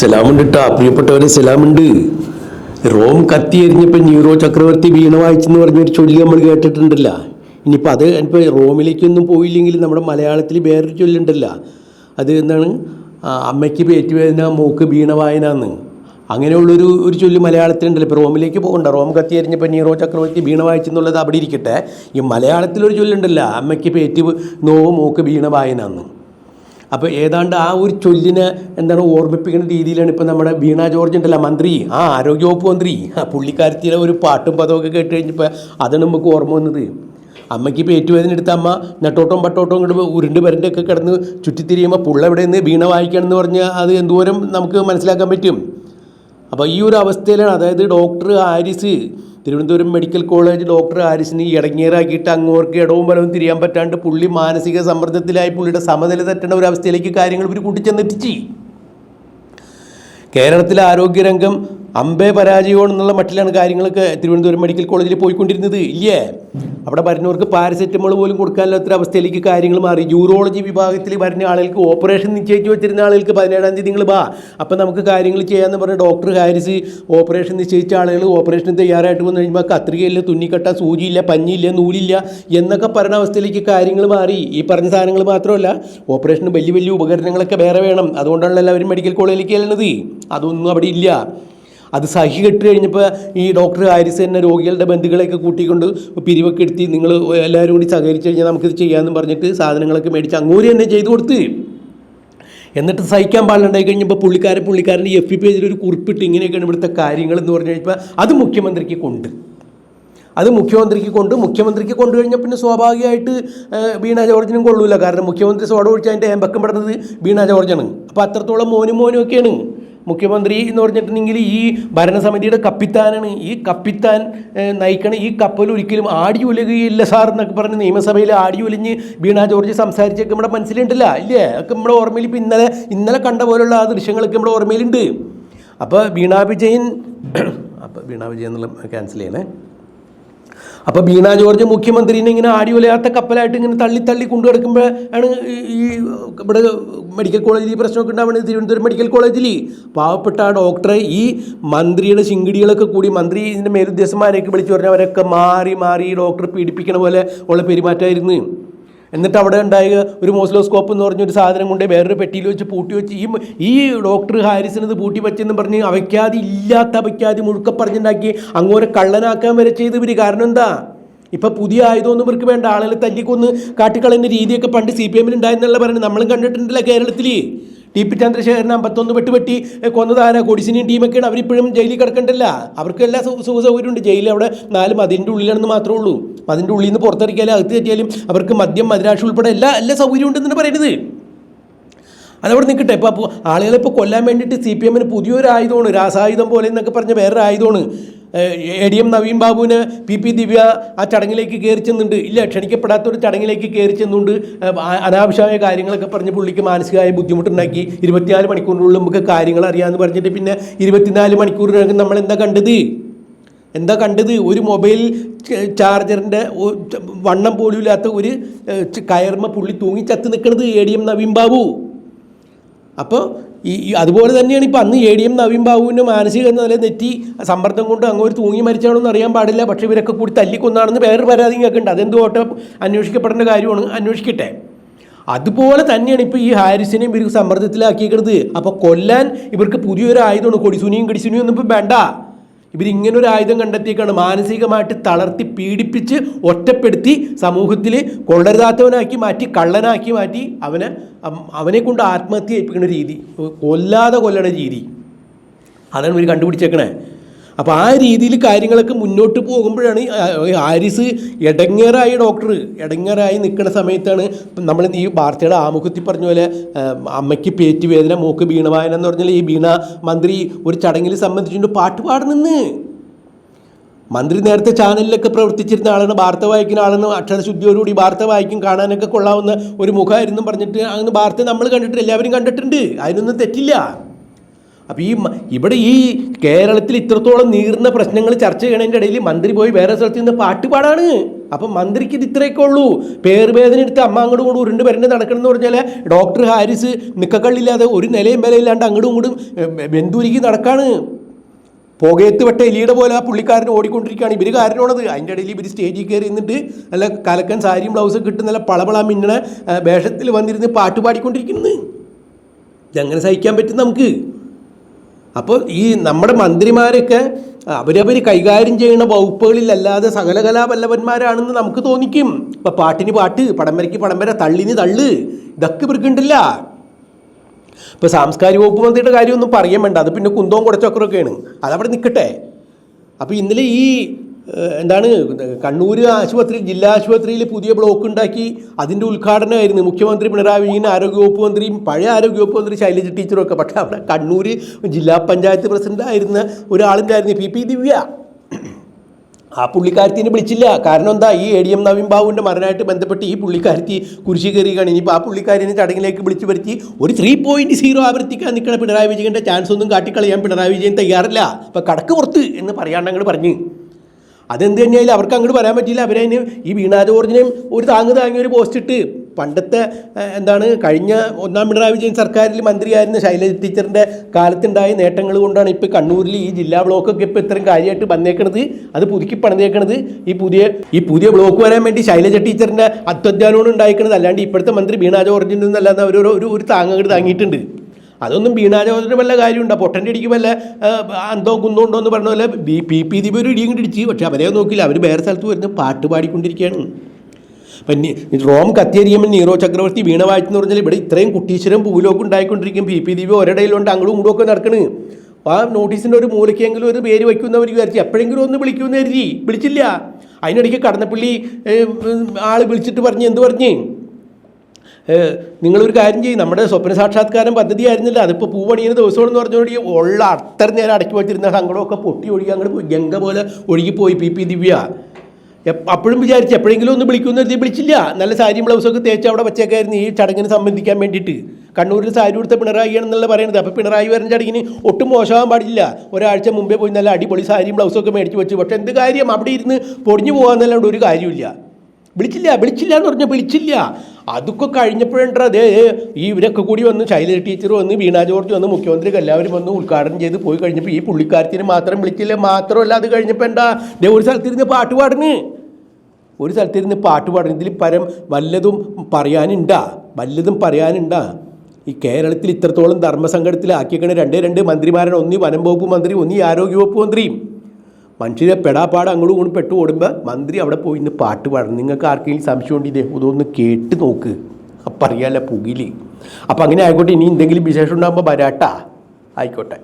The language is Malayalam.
സലാമുണ്ട് ട്ടാ പ്രിയപ്പെട്ടവരെ സലാമുണ്ട്. റോം കത്തി എറിഞ്ഞപ്പോൾ ന്യൂറോ ചക്രവർത്തി വീണ വായിച്ചെന്ന് പറഞ്ഞൊരു ചൊല്ലി നമ്മൾ കേട്ടിട്ടുണ്ടല്ല. ഇനിയിപ്പോൾ അത് ഇപ്പോൾ റോമിലേക്കൊന്നും പോയില്ലെങ്കിൽ നമ്മുടെ മലയാളത്തിൽ വേറൊരു ചൊല്ലുണ്ടല്ല. അത് എന്താണ്? അമ്മയ്ക്ക് പേറ്റുവേദന മൂക്ക് വീണ വായന എന്ന് അങ്ങനെയുള്ളൊരു ഒരു ചൊല്ല് മലയാളത്തിലുണ്ടല്ലോ. ഇപ്പോൾ റോമിലേക്ക് പോകണ്ട. റോം കത്തി എറിഞ്ഞപ്പോൾ നീറോ ചക്രവർത്തി വീണ വായിച്ചെന്നുള്ളത് അവിടെ ഇരിക്കട്ടെ. ഈ മലയാളത്തിലൊരു ചൊല്ലുണ്ടല്ലോ. അമ്മയ്ക്ക് പേറ്റ് നോവ് മൂക്ക് വീണ വായന എന്ന് അപ്പോൾ ഏതാണ്ട് ആ ഒരു ചൊല്ലിനെ എന്താണ് ഓർമ്മിപ്പിക്കുന്ന രീതിയിലാണ് ഇപ്പോൾ നമ്മുടെ വീണ ജോർജ് ഉണ്ടല്ലോ മന്ത്രി. ആ ആരോഗ്യവകുപ്പ് മന്ത്രി. ആ ഒരു പാട്ടും പദമൊക്കെ കേട്ട് കഴിഞ്ഞപ്പോൾ അതാണ് നമുക്ക് ഓർമ്മ വന്നത്. അമ്മയ്ക്ക് ഇപ്പോൾ ഏറ്റുവേദന എടുത്ത അമ്മ നെട്ടോട്ടം പട്ടോട്ടം ഇങ്ങോട്ട് ഉരുണ്ട് പരണ്ടൊക്കെ കിടന്ന് ചുറ്റിത്തിരിയുമ്പോൾ പുള്ള എവിടെ നിന്ന് വീണ വായിക്കണം എന്ന് പറഞ്ഞാൽ അത് എന്തോരം നമുക്ക് മനസ്സിലാക്കാൻ പറ്റും. അപ്പോൾ ഈ ഒരു അവസ്ഥയിലാണ് അതായത് doctor Haris Thiruvananthapuram medical college doctor ഹാരിസിനെ ഇടങ്ങേറാക്കിയിട്ട് അങ്ങോർക്ക് ഇടവും വലവും തിരിയാൻ പറ്റാണ്ട് പുള്ളി മാനസിക സമ്മർദ്ദത്തിലായി പുള്ളിയുടെ സമനില തെറ്റേണ്ട ഒരു അവസ്ഥയിലേക്ക് കാര്യങ്ങൾ ഇവർ കൂട്ടിച്ചെന്നെത്തിച്ച്. കേരളത്തിലെ ആരോഗ്യരംഗം അമ്പേ എന്നുള്ള മട്ടിലാണ് കാര്യങ്ങളൊക്കെ തിരുവനന്തപുരം മെഡിക്കൽ കോളേജിൽ പോയിക്കൊണ്ടിരുന്നത്. ഇല്ലേ? അവിടെ വരുന്നവർക്ക് പാരസെറ്റമോൾ പോലും കൊടുക്കാനില്ലാത്തൊരു അവസ്ഥയിലേക്ക് കാര്യങ്ങൾ മാറി. യൂറോളജി വിഭാഗത്തിൽ വരുന്ന ആളുകൾക്ക് ഓപ്പറേഷൻ നിശ്ചയിച്ച് വെച്ചിരുന്ന ആളുകൾക്ക് പതിനേഴാം തീയതി നിങ്ങൾ വാ. അപ്പം നമുക്ക് കാര്യങ്ങൾ ചെയ്യാമെന്ന് പറഞ്ഞ ഡോക്ടർ ഹാരിസ് ഓപ്പറേഷൻ നിശ്ചയിച്ച ആളുകൾ ഓപ്പറേഷന് തയ്യാറായിട്ട് വന്നു കഴിയുമ്പോൾ കത്രികയില്ല തുന്നിക്കട്ട സൂചിയില്ല പഞ്ഞിയില്ല നൂലില്ല എന്നൊക്കെ പറഞ്ഞ അവസ്ഥയിലേക്ക് കാര്യങ്ങൾ മാറി. ഈ പറഞ്ഞ സാധനങ്ങൾ മാത്രമല്ല ഓപ്പറേഷന് വലിയ വലിയ ഉപകരണങ്ങളൊക്കെ വേറെ വേണം. അതുകൊണ്ടാണല്ലോ എല്ലാവരും മെഡിക്കൽ കോളേജിലേക്ക് ചെല്ലുന്നത്. അതൊന്നും അവിടെ ഇല്ല. അത് സഹി കെട്ട് കഴിഞ്ഞപ്പോൾ ഈ ഡോക്ടർ ആരിസ് തന്നെ രോഗികളുടെ ബന്ധുക്കളെയൊക്കെ കൂട്ടിക്കൊണ്ട് പിരിവൊക്കെ എടുത്തി നിങ്ങൾ എല്ലാവരും കൂടി സഹകരിച്ച് കഴിഞ്ഞാൽ നമുക്കിത് ചെയ്യാമെന്ന് പറഞ്ഞിട്ട് സാധനങ്ങളൊക്കെ മേടിച്ച് അങ്ങോട്ട് തന്നെ ചെയ്തു കൊടുത്ത്. എന്നിട്ട് സഹിക്കാൻ പാടില്ലാണ്ടായി കഴിഞ്ഞപ്പോൾ പുള്ളിക്കാരൻ പുള്ളിക്കാരന്റെ എഫ് പി പേജിൽ ഒരു കുറിപ്പിട്ട് ഇങ്ങനെയൊക്കെയാണ് ഇവിടുത്തെ കാര്യങ്ങൾ എന്ന് പറഞ്ഞു കഴിഞ്ഞപ്പോൾ അത് മുഖ്യമന്ത്രിക്ക് കൊണ്ട്. അത് മുഖ്യമന്ത്രിക്ക് കൊണ്ട് മുഖ്യമന്ത്രിക്ക് കൊണ്ടു കഴിഞ്ഞാൽ പിന്നെ സ്വാഭാവികമായിട്ട് ബീണ ജോർജിനും കൊള്ളൂല. കാരണം മുഖ്യമന്ത്രി സോട ഒഴിച്ച് അതിന്റെ ഏമ്പക്കം പെടുന്നത് വീണ ജോർജാണ്. അപ്പോൾ അത്രത്തോളം മോനും മോനും ഒക്കെയാണ്. മുഖ്യമന്ത്രി എന്ന് പറഞ്ഞിട്ടുണ്ടെങ്കിൽ ഈ ഭരണസമിതിയുടെ കപ്പിത്താനാണ്. ഈ കപ്പിത്താൻ നയിക്കണ ഈ കപ്പൽ ഒരിക്കലും ആടി ഉലകുകയില്ല സാർ എന്നൊക്കെ പറഞ്ഞ് നിയമസഭയിൽ ആടി ഒലിഞ്ഞ് വീണ ജോർജ് സംസാരിച്ചൊക്കെ നമ്മുടെ മനസ്സിലുണ്ടല്ല ഇല്ലേ? ഒക്കെ നമ്മുടെ ഓർമ്മയിൽ ഇപ്പോൾ ഇന്നലെ ഇന്നലെ കണ്ട പോലുള്ള ആ ദൃശ്യങ്ങളൊക്കെ നമ്മുടെ ഓർമ്മയിലുണ്ട്. അപ്പോൾ വീണാ വിജയൻ അപ്പോൾ വീണാ വിജയൻ എന്നുള്ള ക്യാൻസൽ ചെയ്യണേ. അപ്പോൾ ബീന ജോർജ് മുഖ്യമന്ത്രിനെ ഇങ്ങനെ ആടി ഉലയാത്ത കപ്പലായിട്ട് ഇങ്ങനെ തള്ളി തള്ളി കൊണ്ടു ഈ- ഈ ഇവിടെ മെഡിക്കൽ കോളേജിൽ ഈ പ്രശ്നമൊക്കെ ഉണ്ടാവുന്നത് തിരുവനന്തപുരം മെഡിക്കൽ കോളേജിൽ പാവപ്പെട്ട ആ ഡോക്ടറെ ഈ മന്ത്രിയുടെ ശിങ്കിടികളൊക്കെ കൂടി മന്ത്രി ഇതിന്റെ മേലുദ്യോഗസ്ഥന്മാരെയൊക്കെ വിളിച്ചു പറഞ്ഞാൽ അവരൊക്കെ മാറി മാറി ഈ ഡോക്ടർ പീഡിപ്പിക്കണ പോലെ ഉള്ള പെരുമാറ്റമായിരുന്നു. എന്നിട്ട് അവിടെ ഉണ്ടായ ഒരു മോസ്ലോസ്കോപ്പ് എന്ന് പറഞ്ഞൊരു സാധനം കൊണ്ട് വേറൊരു പെട്ടിയിൽ വെച്ച് പൂട്ടി വെച്ച് ഈ ഈ ഡോക്ടർ ഹാരിസിന് ഇത് പൂട്ടി വെച്ചെന്ന് പറഞ്ഞ് അവയ്ക്കാതെ ഇല്ലാത്ത അവയ്ക്കാതെ മുഴുക്ക പറഞ്ഞുണ്ടാക്കി അങ്ങോരെ കള്ളനാക്കാൻ വരെ ചെയ്ത് ഇവർ കാരണം എന്താ? ഇപ്പം പുതിയ ആയുധമൊന്നും ഇവർക്ക് വേണ്ട. ആളുകളെ തല്ലിക്കൊന്ന് കാട്ടിക്കളയുന്ന രീതിയൊക്കെ പണ്ട് സി പി എമ്മിൽ ഉണ്ടായിരുന്നല്ല പറയുന്നത് നമ്മളും കണ്ടിട്ടുണ്ടല്ലോ കേരളത്തിൽ ടി പി ചന്ദ്രശേഖരൻ അമ്പത്തൊന്ന് വെട്ടുപെട്ടി കൊന്നതാര കൊടിസിനിയും ടീമൊക്കെയാണ് അവരിപ്പോഴും ജയിലിൽ കിടക്കണ്ടല്ല. അവർക്ക് എല്ലാ സുഖ സൗകര്യം സൗകര്യമുണ്ട്. ജയിലിൽ അവിടെ നാല് മതിന്റെ ഉള്ളിലാണെന്ന് മാത്രമേ ഉള്ളൂ. അതിന്റെ ഉള്ളിൽ നിന്ന് പുറത്തിറക്കിയാലും അകത്ത് കയറ്റിയാലും അവർക്ക് മദ്യം മദ്രാഷ് ഉൾപ്പെടെ എല്ലാ എല്ലാ സൗകര്യം ഉണ്ടെന്നാണ് പറയുന്നത് അതവിടെ നിൽക്കട്ടെ. ഇപ്പോൾ ആളുകളെ ഇപ്പോൾ കൊല്ലാൻ വേണ്ടിയിട്ട് സി പി എമ്മിന് പുതിയൊരു ആയുധമാണ് രാസായുധം പോലെ എന്നൊക്കെ പറഞ്ഞ വേറൊരു ആയുധമാണ് എ ഡി എം നവീൻ ബാബുവിന് പി പി ദിവ്യ ആ ചടങ്ങിലേക്ക് കയറി ചെന്നുണ്ട്. ഇല്ല ക്ഷണിക്കപ്പെടാത്ത ഒരു ചടങ്ങിലേക്ക് കയറി ചെന്നുകൊണ്ട് അനാവശ്യമായ കാര്യങ്ങളൊക്കെ പറഞ്ഞ് പുള്ളിക്ക് മാനസികമായ ബുദ്ധിമുട്ടുണ്ടാക്കി. ഇരുപത്തിനാല് മണിക്കൂറിനുള്ളിൽ നമുക്ക് കാര്യങ്ങൾ അറിയാമെന്ന് പറഞ്ഞിട്ട് പിന്നെ ഇരുപത്തിനാല് മണിക്കൂറിനകം നമ്മൾ എന്താ കണ്ടത്? എന്താ കണ്ടത്? ഒരു മൊബൈൽ ചാർജറിന്റെ വണ്ണം പോലും ഇല്ലാത്ത ഒരു കയർമ്മ കയർമ പുള്ളി തൂങ്ങി ചത്ത് നിൽക്കുന്നത് A D M Naveen Babu. അപ്പോൾ ഈ അതുപോലെ തന്നെയാണ് ഇപ്പോൾ അന്ന് എ ഡി എം നവീൻ ബാബുവിന്റെ മാനസിക എന്ന നില നെറ്റി സമ്മർദ്ദം കൊണ്ട് അങ്ങ് ഒരു തൂങ്ങി മരിച്ചാണോ എന്ന് അറിയാൻ പാടില്ല. പക്ഷേ ഇവരൊക്കെ കൂടി തല്ലിക്കൊന്നാണെന്ന് വേറൊരു പരാതി കേൾക്കുന്നുണ്ട് അതെന്ത് ഓട്ടം അന്വേഷിക്കപ്പെടേണ്ട കാര്യമാണ്. അന്വേഷിക്കട്ടെ. അതുപോലെ തന്നെയാണ് ഇപ്പോൾ ഈ ഹാരിസിനെയും ഇവർക്ക് സമ്മർദ്ദത്തിലാക്കിയിരിക്കുന്നത് അപ്പോൾ കൊല്ലാൻ ഇവർക്ക് പുതിയൊരു ആയുധമാണ് കൊടിസുനിയും കടിസുനിയും ഒന്നും ഇപ്പം വേണ്ട. ഇവരിങ്ങനെ ഒരു ആയുധം കണ്ടെത്തിയേക്കാണ്. മാനസികമായിട്ട് തളർത്തി പീഡിപ്പിച്ച് ഒറ്റപ്പെടുത്തി സമൂഹത്തിൽ കൊള്ളരുതാത്തവനാക്കി മാറ്റി കള്ളനാക്കി മാറ്റി അവനെ അവനെ കൊണ്ട് ആത്മഹത്യ ഏൽപ്പിക്കുന്ന രീതി. കൊല്ലാതെ കൊല്ലണ രീതി. അതാണ് ഇവർ കണ്ടുപിടിച്ചേക്കണേ. അപ്പോൾ ആ രീതിയിൽ കാര്യങ്ങളൊക്കെ മുന്നോട്ട് പോകുമ്പോഴാണ് ഹാരിസ് ഇടങ്ങേറായ ഡോക്ടർ. ഇടങ്ങേറായി നിൽക്കുന്ന സമയത്താണ് നമ്മൾ ഈ വാർത്തയുടെ ആമുഖത്തിൽ പറഞ്ഞ പോലെ അമ്മയ്ക്ക് പേറ്റ് വേദന മൂക്ക് വീണവായന എന്ന് പറഞ്ഞാൽ ഈ വീണ മന്ത്രി ഒരു ചടങ്ങിൽ സംബന്ധിച്ചുകൊണ്ട് പാട്ട് പാടുന്നെന്ന്. മന്ത്രി നേരത്തെ ചാനലിലൊക്കെ പ്രവർത്തിച്ചിരുന്ന ആളാണ് വാർത്ത വായിക്കുന്ന ആളാണ്. അക്ഷരശുദ്ധിയോടുകൂടി വാർത്ത വായിക്കും കാണാനൊക്കെ കൊള്ളാവുന്ന ഒരു മുഖമായിരുന്നു പറഞ്ഞിട്ട് അങ്ങനെ വാർത്ത നമ്മൾ കണ്ടിട്ട് എല്ലാവരും കണ്ടിട്ടുണ്ട്. അതിനൊന്നും തെറ്റില്ല. അപ്പോൾ ഈ ഇവിടെ ഈ കേരളത്തിൽ ഇത്രത്തോളം നീറുന്ന പ്രശ്നങ്ങൾ ചർച്ച ചെയ്യണതിന്റെ ഇടയിൽ മന്ത്രി പോയി വേറെ സ്ഥലത്ത് നിന്ന് പാട്ട് പാടാണ്. അപ്പം മന്ത്രിക്ക് ഇത് ഇത്രയൊക്കെ ഉള്ളൂ. പേർവേദന എടുത്ത് അമ്മ അങ്ങോട്ടും ഇങ്ങോട്ടും ഉരുണ്ട് വരണ്ട് നടക്കണം എന്ന് പറഞ്ഞാൽ ഡോക്ടർ ഹാരിസ് നിക്കക്കള്ളില്ലാതെ ഒരു നിലയും വിലയില്ലാണ്ട് അങ്ങോട്ടും ഇങ്ങോട്ടും ബന്ധുരിക്ക് നടക്കാണ്. പുകയത്ത് വെട്ട എലിയുടെ പോലെ ആ പുള്ളിക്കാരൻ ഓടിക്കൊണ്ടിരിക്കുകയാണ്. ഇവർ കാരനോണത് അതിന്റെ ഇടയിൽ ഇവർ സ്റ്റേജിൽ കയറി നിന്നിട്ട് നല്ല കലക്കൻ സാരിയും ബ്ലൗസും കിട്ടുന്ന പളപള മിന്നണ വേഷത്തിൽ വന്നിരുന്ന് പാട്ട് പാടിക്കൊണ്ടിരിക്കുന്നത് ഇതങ്ങനെ സഹിക്കാൻ പറ്റും നമുക്ക്. അപ്പോൾ ഈ നമ്മുടെ മന്ത്രിമാരൊക്കെ അവരവർ കൈകാര്യം ചെയ്യുന്ന വകുപ്പുകളിലല്ലാതെ സകലകലാവല്ലഭന്മാരാണെന്ന് നമുക്ക് തോന്നിക്കും. ഇപ്പം പാട്ടിന് പാട്ട് പടംവരയ്ക്ക് പടംവര തള്ളിന് തള്ള് ഇതൊക്കെ ഇവർക്കുണ്ടല്ല ഇപ്പോൾ സാംസ്കാരിക വകുപ്പ് മന്ത്രിയുടെ കാര്യമൊന്നും പറയാൻ വേണ്ട. അത് പിന്നെ കുന്തവും ആണ് അതവിടെ നിൽക്കട്ടെ അപ്പോൾ ഇന്നലെ ഈ എന്താണ് കണ്ണൂർ ആശുപത്രി ജില്ലാ ആശുപത്രിയിൽ പുതിയ ബ്ലോക്ക് ഉണ്ടാക്കി. അതിന്റെ ഉദ്ഘാടനമായിരുന്നു മുഖ്യമന്ത്രി പിണറായി വിജയൻ ആരോഗ്യവകുപ്പ് മന്ത്രിയും പഴയ ആരോഗ്യവകുപ്പ് മന്ത്രി ശൈലജ ടീച്ചറും ഒക്കെ പക്ഷേ അവിടെ കണ്ണൂർ ജില്ലാ പഞ്ചായത്ത് പ്രസിഡന്റ് ആയിരുന്ന ഒരാളുണ്ടായിരുന്നു പി. പി. ദിവ്യ. ആ പുള്ളിക്കാരത്തിനെ വിളിച്ചില്ല. കാരണം എന്താ ഈ എ ഡി എം നവീൻ ബാബുവിന്റെ മരണമായിട്ട് ബന്ധപ്പെട്ട് ഈ പുള്ളിക്കാരത്തി കുരിശി കയറിയാണ് ഇനിയിപ്പോൾ ആ പുള്ളിക്കാരിനെ ചടങ്ങിലേക്ക് വിളിച്ചു വരുത്തി ഒരു ത്രീ പോയിന്റ് സീറോ ആവർത്തിക്കാൻ നിൽക്കുന്ന പിണറായി വിജയന്റെ ചാൻസ് ഒന്നും കാട്ടിക്കളയാൻ പിണറായി വിജയൻ തയ്യാറില്ല. ഇപ്പം കടക്ക് പുറത്ത് എന്ന് പറയാണ്ട് അങ്ങോട്ട് പറഞ്ഞു. അതെന്ത് തന്നെയായാലും അവർക്ക് അങ്ങോട്ട് പറയാൻ പറ്റിയില്ല. അവരതിന് ഈ വീണാ ജോർജിനെയും ഒരു താങ്ങ് താങ്ങി ഒരു പോസ്റ്റ് ഇട്ട് പണ്ടത്തെ എന്താണ് കഴിഞ്ഞ ഒന്നാം പിണറായി വിജയൻ സർക്കാരിൽ മന്ത്രിയായിരുന്ന ശൈലജ ടീച്ചറിന്റെ കാലത്തുണ്ടായ നേട്ടങ്ങൾ കൊണ്ടാണ് ഇപ്പോൾ കണ്ണൂരിൽ ഈ ജില്ലാ ബ്ലോക്കൊക്കെ ഇപ്പോൾ ഇത്രയും കാര്യമായിട്ട് വന്നേക്കണത്. അത് പുതുക്കി പണിതേക്കണത്. ഈ പുതിയ ഈ പുതിയ ബ്ലോക്ക് വരാൻ വേണ്ടി ശൈലജ ടീച്ചറിന്റെ അത്വധ്യാനമാണ് ഉണ്ടായിരിക്കണത് അല്ലാണ്ട് ഇപ്പോഴത്തെ മന്ത്രി വീണാ ജോർജിൽ നിന്നല്ലാതെ ഒരു ഒരു താങ്ങ് താങ്ങിയിട്ടുണ്ട്. അതൊന്നും വീണാചോദന വല്ല കാര്യമുണ്ടോ? പൊട്ടന്റെ ഇടിക്ക് വല്ല അന്തോ കുന്തോ ഉണ്ടോ എന്ന് പറഞ്ഞ പോലെ ബി പി പി ദീപ് ഒരു ഇടിയും കൂടി ഇടിച്ച്. പക്ഷേ അവരെ നോക്കില്ല. അവർ വേറെ സ്ഥലത്ത് വരുന്ന പാട്ട് പാടിക്കൊണ്ടിരിക്കുകയാണ്. അപ്പം റോം കത്തിയരിയമ്മൻ നീറോ ചക്രവർത്തി വീണ വായിച്ചെന്ന് പറഞ്ഞാൽ ഇവിടെ ഇത്രയും കുട്ടീശ്വരം പൂലൊക്കെ ഉണ്ടായിക്കൊണ്ടിരിക്കും പി പി ദീപ് ഒരിടയിലുണ്ട്. അങ്ങോട്ടും ഇങ്ങോട്ടും ഒക്കെ നടക്കണ്. ആ നോട്ടീസിന്റെ ഒരു മൂലയ്ക്കെങ്കിലും ഒരു പേര് വയ്ക്കുന്നവർ വിചാരിച്ചു എപ്പോഴെങ്കിലും ഒന്ന് വിളിക്കുമെന്ന് കരുതി. വിളിച്ചില്ല. അതിനിടയ്ക്ക് കടന്നപ്പള്ളി ആൾ വിളിച്ചിട്ട് പറഞ്ഞ് എന്ത് പറഞ്ഞ്? നിങ്ങളൊരു കാര്യം ചെയ്യും. നമ്മുടെ സ്വപ്ന സാക്ഷാത്കാരം പദ്ധതി ആയിരുന്നില്ല അതിപ്പോൾ പൂ പണിയുന്ന ദിവസമാണെന്ന് പറഞ്ഞോടി ഉള്ള അത്ര നേരം അടക്കി വെച്ചിരുന്ന സങ്കടമൊക്കെ പൊട്ടി ഒഴുകി അങ്ങോട്ട് ഗംഗ പോലെ ഒഴുകിപ്പോയി പി പി ദിവ്യ. അപ്പോഴും വിചാരിച്ചു എപ്പോഴെങ്കിലും ഒന്ന് വിളിക്കുമെന്ന് കരുതി വിളിച്ചില്ല. നല്ല സാരിയും ബ്ലൗസൊക്കെ തേച്ച് അവിടെ വെച്ചേക്കായിരുന്നു ഈ ചടങ്ങിന് സംബന്ധിക്കാൻ വേണ്ടിയിട്ട്. കണ്ണൂരിൽ സാരി കൊടുത്ത പിണറായി ആണെന്നുള്ള പറയുന്നത് അപ്പോൾ പിണറായി വരുന്ന ചടങ്ങിന് ഒട്ടും മോശമാകാൻ പാടില്ല. ഒരാഴ്ച മുമ്പേ പോയി നല്ല അടിപൊളി സാരിയും ബ്ലൗസൊക്കെ മേടിച്ച് വെച്ചു. പക്ഷേ എന്ത് കാര്യം? അവിടെ ഇരുന്ന് പൊടിഞ്ഞു പോകാമെന്നല്ലാണ്ട് ഒരു കാര്യമില്ല വിളിച്ചില്ല വിളിച്ചില്ല എന്ന് പറഞ്ഞാൽ വിളിച്ചില്ല. അതൊക്കെ കഴിഞ്ഞപ്പോഴേണ്ട അതേ ഈ ഇവരൊക്കെ കൂടി വന്ന് ശൈലജ ടീച്ചർ വന്ന് വീണ ജോർജ് വന്ന് മുഖ്യമന്ത്രി എല്ലാവരും വന്ന് ഉദ്ഘാടനം ചെയ്ത് പോയി കഴിഞ്ഞപ്പോൾ ഈ പുള്ളിക്കാരത്തിന് മാത്രം വിളിച്ചില്ല. മാത്രമല്ല അത് കഴിഞ്ഞപ്പോൾ എന്താ? ദേ ഒരു സ്ഥലത്തിരുന്ന് പാട്ട് പാടുന്നു. ഒരു സ്ഥലത്തിരുന്ന് പാട്ട് പാടുന്നു. ഇതിൽ പരം വല്ലതും പറയാനുണ്ടാ? വല്ലതും പറയാനുണ്ടാ? ഈ കേരളത്തിൽ ഇത്രത്തോളം ധർമ്മസങ്കടത്തിലാക്കിയേക്കണ രണ്ടേ രണ്ട് മന്ത്രിമാരാണ്. ഒന്നി വനം വകുപ്പ് മന്ത്രി ഒന്നി ആരോഗ്യ വകുപ്പ് മന്ത്രിയും. മനുഷ്യരെ പെടാപ്പാട് അങ്ങോട്ടും ഇങ്ങോട്ടും പെട്ടു ഓടുമ്പോൾ മന്ത്രി അവിടെ പോയി ഇന്ന് പാട്ട് പാടണം. നിങ്ങൾക്ക് ആർക്കെങ്കിലും സംശയം ഉണ്ട് ഇതേ ഇതൊന്ന് കേട്ട് നോക്ക്. അപ്പം അറിയാല്ല പുകിൽ. അപ്പം അങ്ങനെ ആയിക്കോട്ടെ ഇനി എന്തെങ്കിലും വിശേഷം ഉണ്ടാകുമ്പോൾ വരാട്ടാ. ആയിക്കോട്ടെ.